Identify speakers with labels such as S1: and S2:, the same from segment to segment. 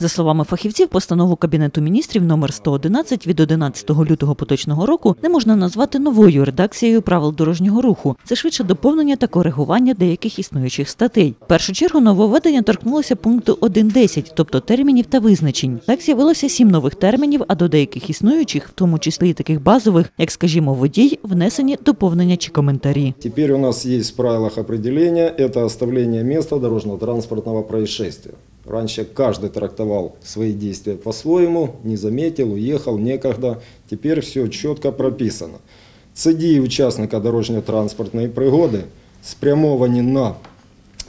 S1: За словами фахівців, постанову Кабінету міністрів номер 111 від 11 лютого поточного року не можна назвати новою редакцією правил дорожнього руху. Це швидше доповнення та коригування деяких існуючих статей. В першу чергу нововведення торкнулося пункту 1.10, тобто термінів та визначень. Так з'явилося сім нових термінів, а до деяких існуючих, в тому числі і таких базових, як, скажімо, водій, внесені доповнення чи коментарі.
S2: Теперь у нас есть в правилах определения, это оставление места дорожно-транспортного происшествия. Раньше каждый трактовал свои действия по-своему, не заметил, уехал, некогда. Теперь все четко прописано. Це дії учасника дорожньо-транспортної пригоди спрямовані на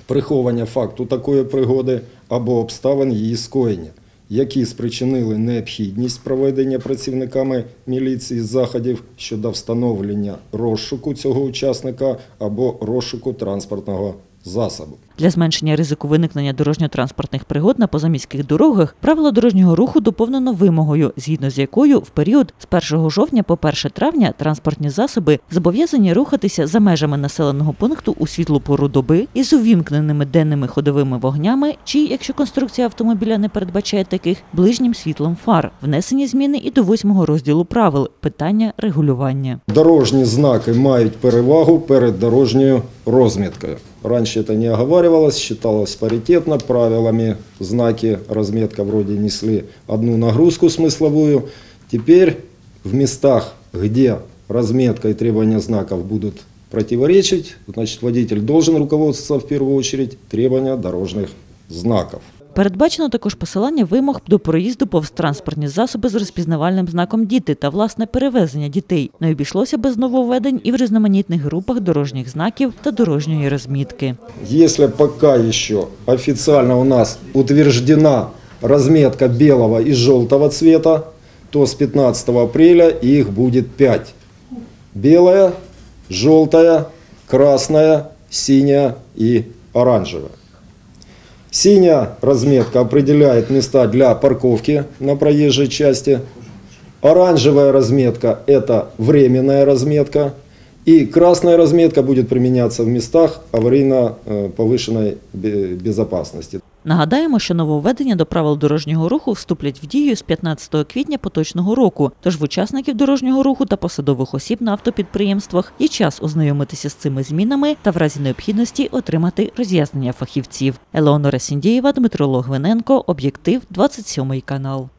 S2: приховання факту такої пригоди або обставин її скоєння, які спричинили необхідність проведення працівниками міліції заходів щодо встановлення розшуку цього учасника або розшуку транспортного засобу.
S1: Для зменшення ризику виникнення дорожньо-транспортних пригод на позаміських дорогах правила дорожнього руху доповнено вимогою, згідно з якою в період з 1 жовтня по 1 травня транспортні засоби зобов'язані рухатися за межами населеного пункту у світлу пору доби із увімкненими денними ходовими вогнями, чи, якщо конструкція автомобіля не передбачає таких, ближнім світлом фар. Внесені зміни і до восьмого розділу правил питання регулювання.
S2: Дорожні знаки мають перевагу перед дорожньою розміткою. Раньше это не оговаривалось, считалось паритетно правилами. Знаки разметка вроде несли одну нагрузку смысловую. Теперь в местах, где разметка и требования знаков будут противоречить, значит водитель должен руководствоваться в первую очередь требования дорожных знаков.
S1: Передбачено також посилання вимог до проїзду повз транспортні засоби з розпізнавальним знаком діти та власне перевезення дітей. Не обійшлося без нововведень і в різноманітних групах дорожніх знаків та дорожньої розмітки.
S2: Если пока еще официально у нас утверждена разметка белого и желтого цвета, то с 15 апреля их будет 5. Белая, желтая, красная, синяя и оранжевая. Синяя разметка определяет места для парковки на проезжей части. Оранжевая разметка – это временная разметка. И красная разметка будет применяться в местах аварийно э, повышенной бе- безопасности.
S1: Нагадаємо, що нововведення до правил дорожнього руху вступлять в дію з 15 квітня поточного року. Тож в учасників дорожнього руху та посадових осіб на автопідприємствах є час ознайомитися з цими змінами та в разі необхідності отримати роз'яснення фахівців. Елеонора Сіндієва, Дмитро Логвиненко, об'єктив 27 канал.